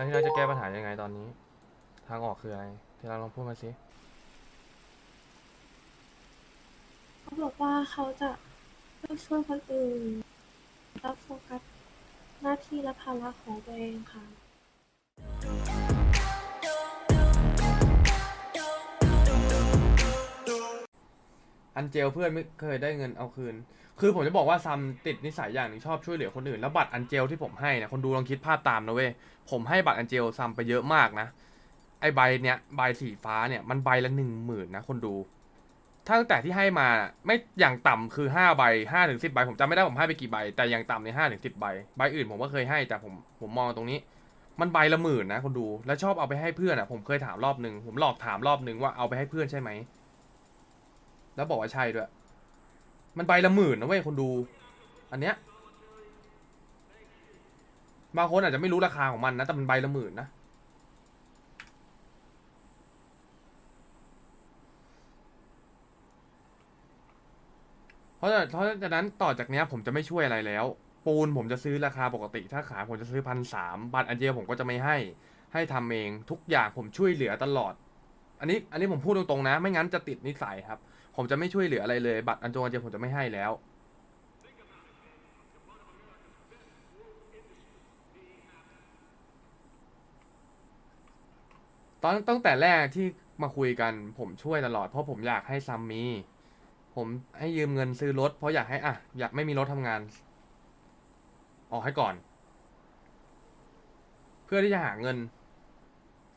แล้วที่เราจะแก้ปัญหายังไงตอนนี้ ทางออกคืออะไร ที่เราลองพูดมาสิเขาบอกว่าเขาจะไม่ช่วยคนอื่นแล้วโฟกัสหน้าที่และภาระของตัวเองค่ะ อันเจลเพื่อนไม่เคยได้เงินเอาคืน คือผมจะบอกว่าซัมติดนิสัยอย่างหนึ่งชอบช่วยเหลือคนอื่น แล้วบัตรอันเจลที่ผมให้นี่ยคนดูลองคิดภาพตามนะเว้ย ผมให้บัตรอันเจลซัมไปเยอะมากนะ ไอใบเนี้ยใบสีฟ้าเนี่ยมันใบละหนึ่งหมื่นนะคนดูถ้าตั้งแต่ที่ให้มาไม่อย่างต่ำคือห้าใบห้าถึงสิบใบผมจำไม่ได้ผมให้ไปกี่ใบ แต่อย่างต่ำในห้าถึงสิบใบใบอื่นผมก็เคยให้แต่ผมผมมองตรงนี้ มันใบละหมื่นนะคนดูแล้วชอบเอาไปให้เพื่อนอะผมเคยถามรอบหนึ่งผมหลอกถามรอบหนึ่งว่าเอาไปให้เพื่อนใช่ไหม แล้วบอกว่าใช่ด้วย มันใบละหมื่นนะเว้ยคนดู อันเนี้ยบางคนอาจจะไม่รู้ราคาของมันนะ แต่มันใบละหมื่นนะ เพราะเพราะฉะนั้นต่อจากเนี้ยผมจะไม่ช่วยอะไรแล้ว ปูนผมจะซื้อราคาปกติ ถ้าขายผมจะซื้อพันสามบัตรอันเจลผมก็จะไม่ให้ ให้ทำเองทุกอย่างผมช่วยเหลือตลอด อันนี้อันนี้ผมพูดตรงๆนะ ไม่งั้นจะติดนิสัยครับ ผมจะไม่ช่วยเหลืออะไรเลย บัตรอันจงอันเจผมจะไม่ให้แล้ว ตอนตั้งแต่แรกที่มาคุยกันผมช่วยตลอดเพราะผมอยากให้ซัมมี ผมให้ยืมเงินซื้อรถ เพราะอยากให้อะอยากไม่มีรถทำงาน ออกให้ก่อน เพื่อที่จะหาเงิน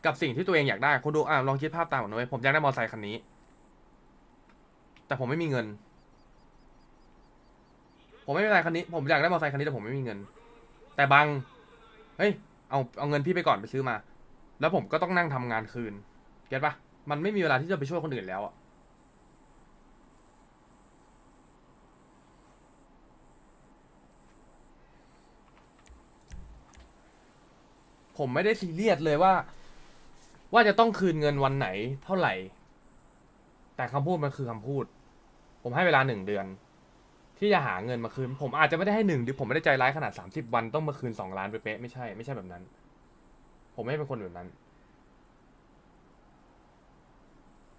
กับสิ่งที่ตัวเองอยากได้คุณดูอะลองคิดภาพตามผมหน่อยผมอยากได้มอเตอร์ไซค์คันนี้ แต่ผมไม่มีเงิน ผมไม่เป็นไรคันนี้ ผมอยากได้มอเตอร์ไซค์คันนี้แต่ผมไม่มีเงิน แต่บางเฮ้ย เอา เอาเงินพี่ไปก่อนไปซื้อมา แล้วผมก็ต้องนั่งทำงานคืน เก็ตปะมันไม่มีเวลาที่จะไปช่วยคนอื่นแล้วอะผมไม่ได้ซีเรียสเลยว่า ว่าจะต้องคืนเงินวันไหนเท่าไหร่ แต่คำพูดมันคือคำพูด ผมให้เวลาหนึ่งเดือน ที่จะหาเงินมาคืน ผมอาจจะไม่ได้ให้หนึ่งเดือผมไม่ได้ใจร้ายขนาดสามสิบวันต้องมาคืนสองล้านไปเป๊ะไม่ใช่ไม่ใช่แบบนั้น ผมไม่เป็นคนแบบนั้น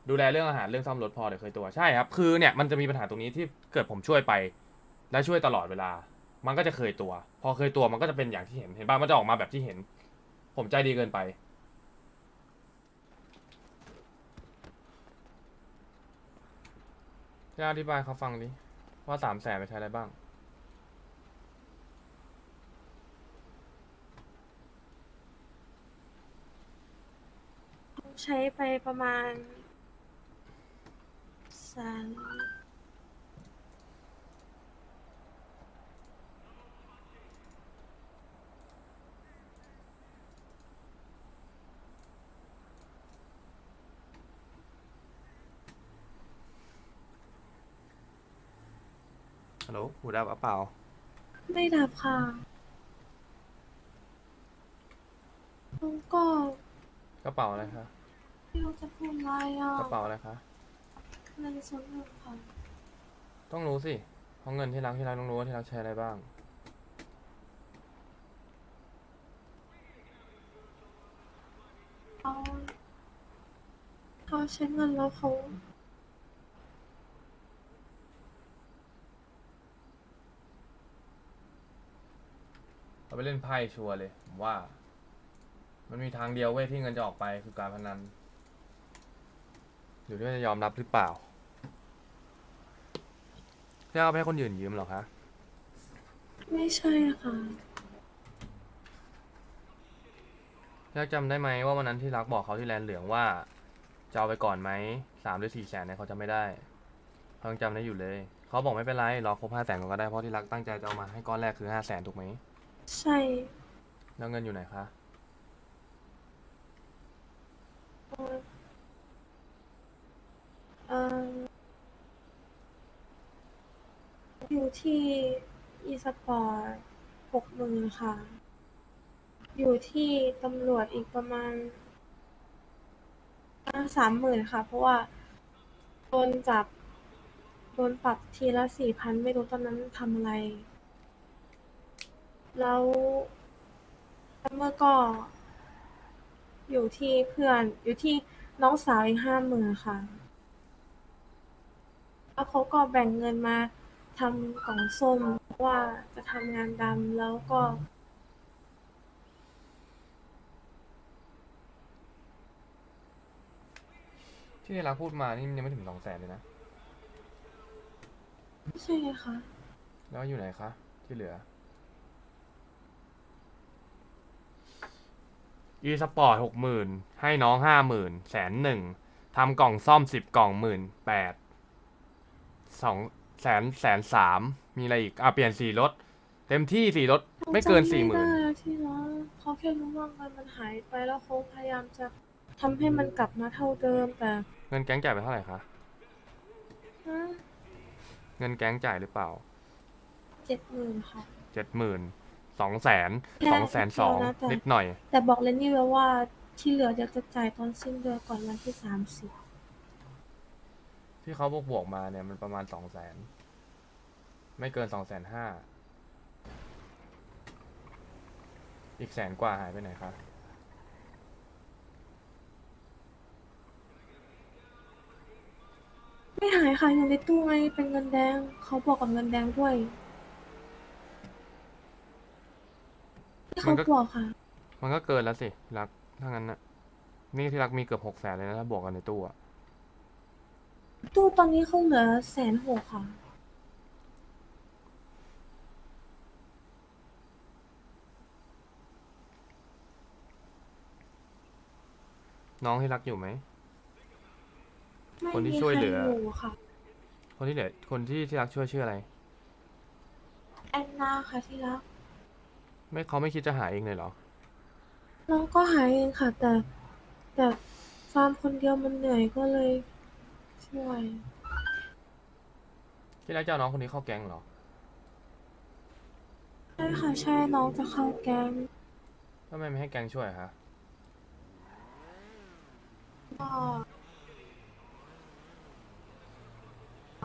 ดูแลเรื่องอาหารเรื่องซ่อมรถพอเดี๋ยวเคยตัวใช่ครับ คือเนี่ยมันจะมีปัญหาตรงนี้ที่เกิดผมช่วยไป และช่วยตลอดเวลา มันก็จะเคยตัว พอเคยตัวมันก็จะเป็นอย่างที่เห็นเห็นป่ะมันจะออกมาแบบที่เห็น ผมใจดีเกินไป จะอธิบายเขาฟังดิว่าสามแสนไปใช้อะไรบ้าง ใช้ไปประมาณแสนฮั โหลหูดับอะเปล่า ไม่ดับค่ะแล้วก็กระเป๋าอะไรคะ ไม่รู้จะพูดอะไรอะกระเป๋าอะไรคะ เงินส่วนหนึ่งค่ะต้องรู้สิเพราะเงินที่รักที่รักต้องรู้ว่าที่รักใช้อะไรบ้าง เขาเขาใช้เงินแล้วเขา เราไปเล่นไพ่ชัวร์เลยผมว่า มันมีทางเดียวเว้ยที่เงินจะออกไปคือการพนันอยู่ที่ว่าจะยอมรับหรือเปล่าจะเอาไปให้คนอื่นยืมเหรอคะไม่ใช่ค่ะอยากจำได้ไหมว่าวันนั้นที่รักบอกเขาที่แลนด์เหลืองว่า จะเอาไปก่อนไหมสามหรือสี่แสนเนี่ยเขาจะไม่ได้เขายังจำได้อยู่เลย เขาบอกไม่เป็นไรรอครบห้าแสนก่อนก็ได้เพราะที่รักตั้งใจจะเอามาให้ก้อนแรกคือห้าแสนถูกไหม ใช่ แล้วเงินอยู่ไหนคะเอ่อเอ่ออยู่ที่อีสปอร์ตหกหมื่นค่ะ อยู่ที่ตำรวจอีกประมาณสามหมื่นค่ะ เพราะว่าโดนจับ โดนปรับทีละสี่พันไม่รู้ตอนนั้นทำอะไร แล้วเมื่อก็ อยู่ที่เพื่อน อยู่ที่น้องสาวอีกห้าหมื่นค่ะ แล้วเขาก็แบ่งเงินมาทำกล่องส้มเพราะว่าจะทำงานดำแล้วก็ ที่ที่รักพูดมานี่มันยังไม่ถึงสองแสนเลยนะ ไม่ใช่ไงคะ แล้วอยู่ไหนคะ ที่เหลือ e สปอร์ตหกหมื่นให้น้องห้าหมื่นแสนหนึ่งทำกล่องซ่อมสิบกล่องหมื่นแปดสองแสนแสนสามมีอะไรอีกอะเปลี่ยนสีรถ เต็มที่สีรถไม่เกินจำสี่หมื่นไได้ที่รักเขาแค่รู้ว่าเงินมันหายไปแล้วเขาพยายามจะทำให้มันกลับมาเท่าเดิมแต่เงินแก๊งจ่ายไปเท่าไหร่คะฮะเงินแก๊งจ่ายหรือเปล่าเจ็ดหมื่นค่ะเจ็ดหมื่น สองแสนแค่สองแสนสองเดียวนะจ๊ะนิดหน่อย แต่บอกเลนนี่ไว้ว่าที่เหลืออยากจะจ่ายตอนสิ้นเดือนก่อนวันที่สามสิบที่เขาบวกบวกๆมาเนี่ยมันประมาณสองแสนไม่เกินสองแสนห้าอีกแสนกว่าหายไปไหนคะไม่หายค่ะอยู่ในตู้ไงเป็นเงินแดงเขาบอกกับเงินแดงด้วย ที่เขาบอกค่ะ มันก็เกินแล้วสิรักถ้างั้นนะนี่ที่รักมีเกือบหกแสนเลยนะถ้าบวกกันในตู้อะตู้ตอนนี้เขาเหลือแสนหกค่ะ น้องที่รักอยู่ไหม ไม่คนที่มีช่วยใครเหลืออยู่ค่ะ คนที่เหลือคนที่ที่รักช่วยชื่ออะไร แอนนาค่ะที่รัก ไม่เขาไม่คิดจะหาเองเลยเหรอ น้องก็หายเองค่ะ แต่ แต่ฟาร์มคนเดียวมันเหนื่อยก็เลยช่วย ที่รักจะเอาน้องคนนี้เข้าแก๊งเหรอ ใช่ค่ะใช่น้องจะเข้าแก๊งทำไมไม่ให้แก๊งช่วยอะคะก็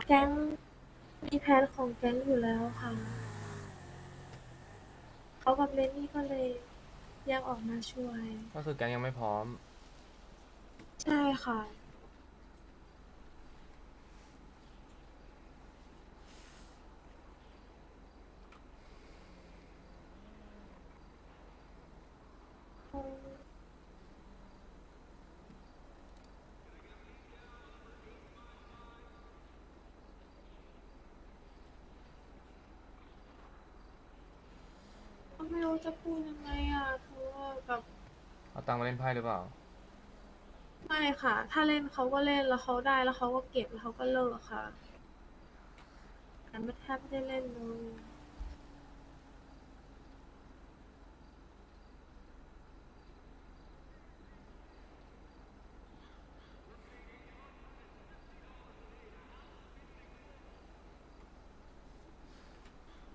แก๊งมีแผนของแก๊งอยู่แล้วค่ะ เขากับเลนนี่ก็เลยแยกออกมาช่วย ก็คือแก๊งยังไม่พร้อม ใช่ค่ะ จะพูดยังไงอะคือว่าแบบเอาตังค์มาเล่นไพ่หรือเปล่า ไม่ค่ะ ถ้าเล่นเขาก็เล่นแล้วเขาได้แล้วเขาก็เก็บแล้วเขาก็เลิกค่ะแต่ไม่แทบไม่ได้เล่นเลย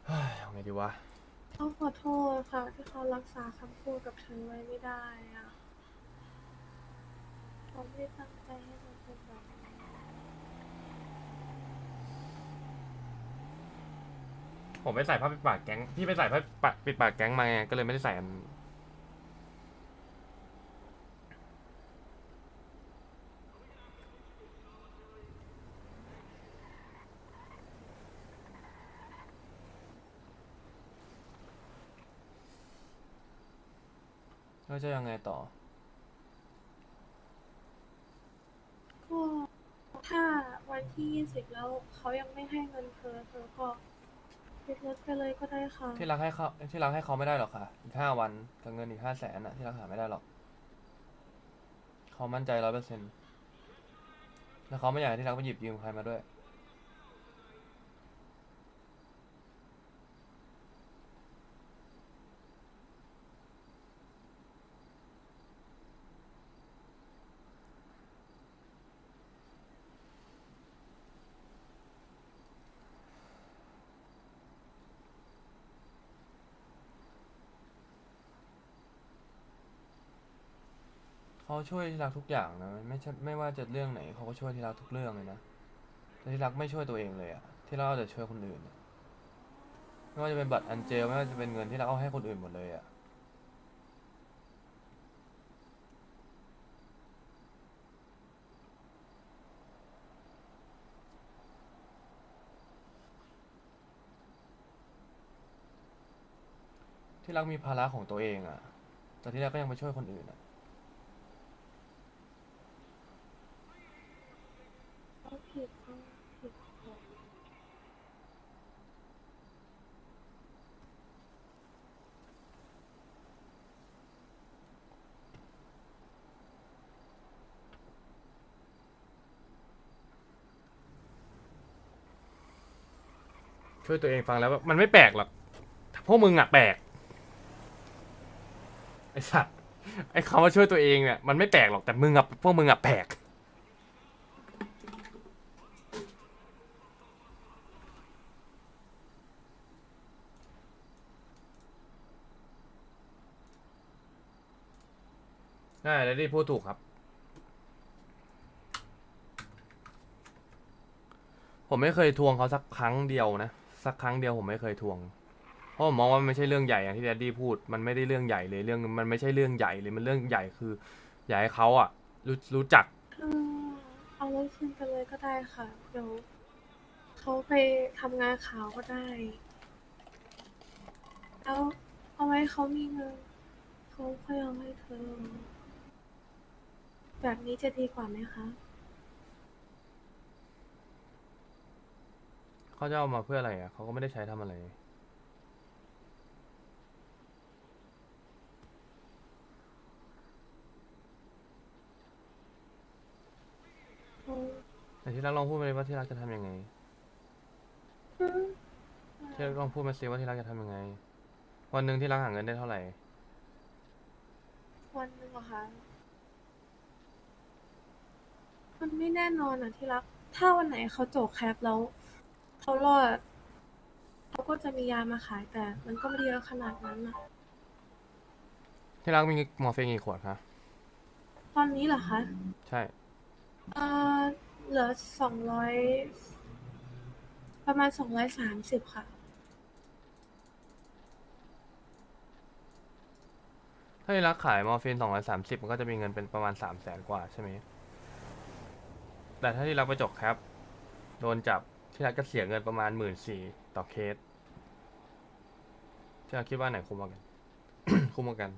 เฮ้ยเอาไงดีวะ ต้องขอโทษค่ะ ที่เขารักษาคำพูดกับฉันไว้ไม่ได้อะเขาไม่ได้ตั้งใจให้มันเป็นแบบนี้ผมไปใส่ผ้าปิดปากแก๊งพี่ไปใส่ผ้าปากปิดปากแก๊งมาไงก็เลยไม่ได้ใส่อัน แล้วจะยังไงต่อ ก็ถ้าวันที่ยี่สิบแล้วเขายังไม่ให้เงินเธอเธอก็ยกเลิกไปเลยก็ได้ค่ะ ที่รักให้เขาที่รักให้เขาไม่ได้หรอกค่ะอีกห้าวันกับเงินอีกห้าแสนอะที่รักหาไม่ได้หรอกเขามั่นใจร้อยเปอร์เซ็นต์แล้วเขาไม่อยากให้ที่รักไปหยิบยืมใครมาด้วย ช่วยที่รักทุกอย่างนะไม่ใช่ไม่ว่าจะเรื่องไหนเขาก็ช่วยที่รักทุกเรื่องเลยนะแต่ที่รักไม่ช่วยตัวเองเลยอะที่เราเอาแต่ช่วยคนอื่นไม่ว่าจะเป็นบัตรอันเจลไม่ว่าจะเป็นเงินที่รักเอาให้คนอื่นหมดเลยอะที่รักมีภาระของตัวเองอะแต่ที่รักก็ยังไปช่วยคนอื่นอะ ช่วยตัวเองฟังแล้วแบบมันไม่แปลกหรอกพวกมึงอะแปลกไอสัตว์ไอคำว่าช่วยตัวเองเนี่ยมันไม่แปลกหรอกแต่มึงอะพวกมึงอะแปลกใช่แล้วที่พูดถูกครับ ผมไม่เคยทวงเขาสักครั้งเดียวนะ สักครั้งเดียวผมไม่เคยทวง เพราะผมมองว่ามันไม่ใช่เรื่องใหญ่อย่างที่แดดดี้พูด มันไม่ได้เรื่องใหญ่เลยเรื่องมันไม่ใช่เรื่องใหญ่เลยมันเรื่องใหญ่คือ อยากให้เขาอะรู้รู้จักเออเอารถคืนไปเลยก็ได้ค่ะ เดี๋ยวเขาไปทำงานขาวก็ได้แล้วเอาไว้เขามีเงินเขาค่อยเอาให้เธอ แบบนี้จะดีกว่าไหมคะ เขาจะเอามาเพื่ออะไรอะเขาก็ไม่ได้ใช้ทำอะไร แต่ที่รักลองพูดมาเลยว่าที่รักจะทำยังไง ที่รักลองพูดมาสิว่าที่รักจะทำยังไง วันหนึ่งที่รักหาเงินได้เท่าไหร่ วันหนึ่งเหรอคะมันไม่แน่นอนอะที่รัก ถ้าวันไหนเขาโจกแคปแล้ว เขารอดเขาก็จะมียามาขายแต่ มันก็ไม่ได้เยอะขนาดนั้นอะที่รักมีมอร์ฟีนกี่ขวดคะตอนนี้เหรอคะใช่เอ่อเหลือสองร้อยประมาณสองร้อยสามสิบค่ะ ถ้าที่รักขายมอร์ฟีนสองร้อยสามสิบมันก็จะมีเงินเป็นประมาณสามแสนกว่าใช่ไหมแต่ถ้าที่รักไปจกแคปโดนจับ ที่รักก็เสียเงินประมาณหมื่นสี่ต่อเคสที่รักคิดว่าไหนคุ้มกว่ากัน คุ้มกว่ากัน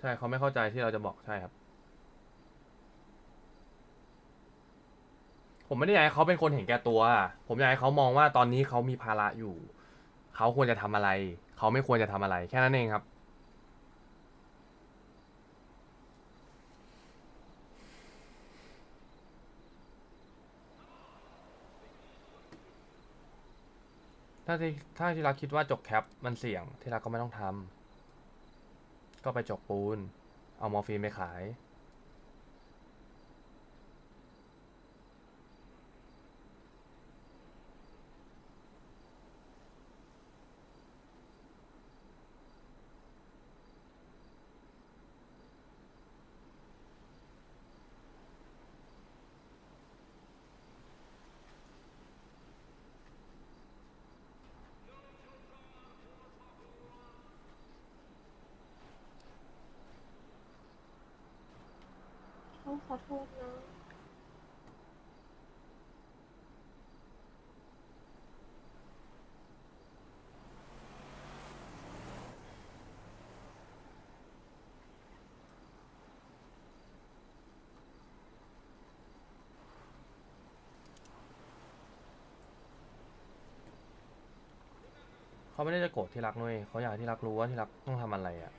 ใช่เขาไม่เข้าใจที่เราจะบอกใช่ครับ ผมไม่ได้อยากให้เขาเป็นคนเห็นแก่ตัว ผมอยากให้เขามองว่าตอนนี้เขามีภาระอยู่ เขาควรจะทำอะไร เขาไม่ควรจะทำอะไร แค่นั้นเองครับ ถ้าที่ถ้าที่รักคิดว่าจกแคปมันเสี่ยง ที่รักก็ไม่ต้องทำก็ไปจกปูน เอามอร์ฟีนไปขาย เขาขอโทษนะ เขาไม่ได้จะโกรธที่รักนุ้ยเขาอยากให้ที่รักรู้ว่าที่รักต้องทำอะไรอะ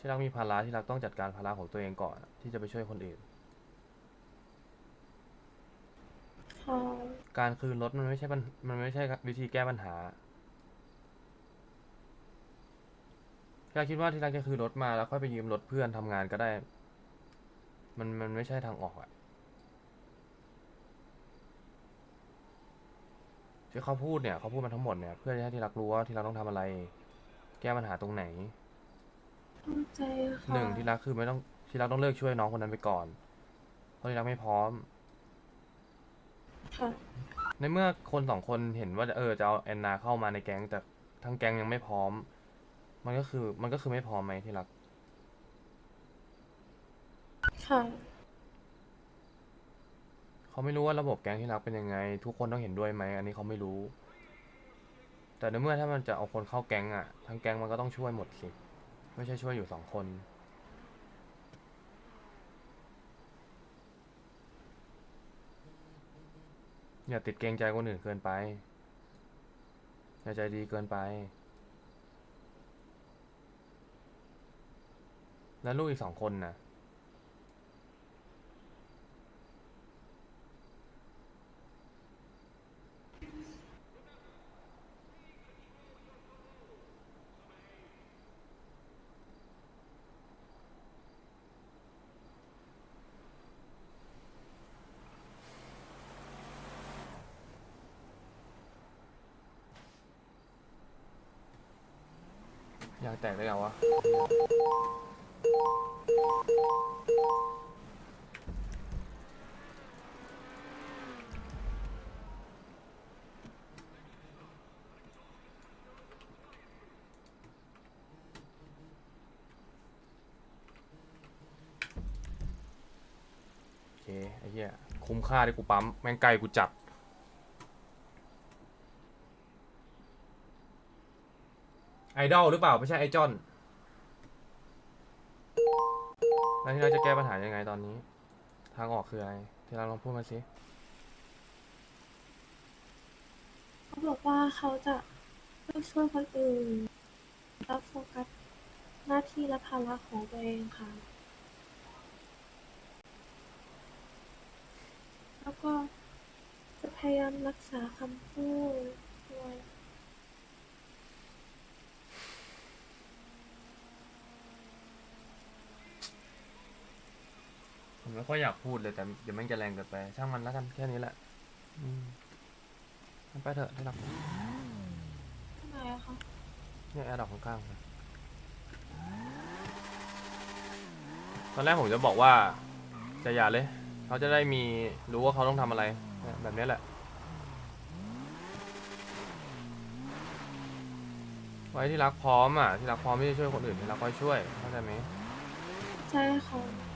ที่รักมีภาระที่รักต้องจัดการภาระของตัวเองก่อน ที่จะไปช่วยคนอื่น ค่ะการคืนรถมันไม่ใช่ปัญมันไม่ใช่วิธีแก้ปัญหาที่รักคิดว่าที่รักจะคืนรถมาแล้วค่อยไปยืมรถเพื่อนทำงานก็ได้ มันมันไม่ใช่ทางออกอะที่เขาพูดเนี่ยเขาพูดมาทั้งหมดเนี่ยเพื่อจะให้ที่รักรู้ว่าที่รักต้องทำอะไร แก้ปัญหาตรงไหน เข้าใจค่ะหนึ่งที่รักคือไม่ต้องที่รักต้องเลิกช่วยน้องคนนั้นไปก่อนเพราะที่รักไม่พร้อม ค่ะในเมื่อคนสองคนเห็นว่าเออจะเอาแอนนาเข้ามาในแก๊งแต่ทั้งแก๊งยังไม่พร้อม มันก็คือมันก็คือไม่พอไหมที่รัก ค่ะเขาไม่รู้ว่าระบบแก๊งที่รักเป็นยังไง ทุกคนต้องเห็นด้วยไหมอันนี้เขาไม่รู้ แต่ในเมื่อถ้ามันจะเอาคนเข้าแก๊งอะทั้งแก๊งมันก็ต้องช่วยหมดสิ ไม่ใช่ช่วยอยู่สองคน อย่าติดเกรงใจคนอื่นเกินไป อย่าใจดีเกินไป แล้วลูกอีกสองคนน่ะ แตกได้ไงวะ โอเค ไอ้เหี้ย คุ้มค่าที่กูปั๊ม แม่งไกลกูจัด ไอ ดอลหรือเปล่าไม่ใช่ไอจอนแล้วที่เราจะแก้ปัญหายังไงตอนนี้ ทางออกคืออะไรที่เราลองพูดมาสิเขาบอกว่าเขาจะไม่ช่วยคนอื่นแล้วโฟกัสหน้าที่และภาระของตัวเองค่ะ แล้วก็จะพยายามรักษาคำพูดด้วย ผมไม่ค่อยอยากพูดเลยแต่เดี๋ยวมันจะแรงเกินไป ช่างมันแล้วกันแค่นี้แหละอืมงั้นไปเถอะที่รักทำไมอะคะเนี่ยแอร์ดอกข้างๆไปตอนแรกผมจะบอกว่าจะอย่าเลย เขาจะได้มีรู้ว่าเขาต้องทำอะไรเนี่ยแบบนี้แหละไว้ที่รักพร้อมอะที่รักพร้อมที่จะช่วยคนอื่นที่รักค่อยช่วยเข้าใจไหมใช่ค่ะ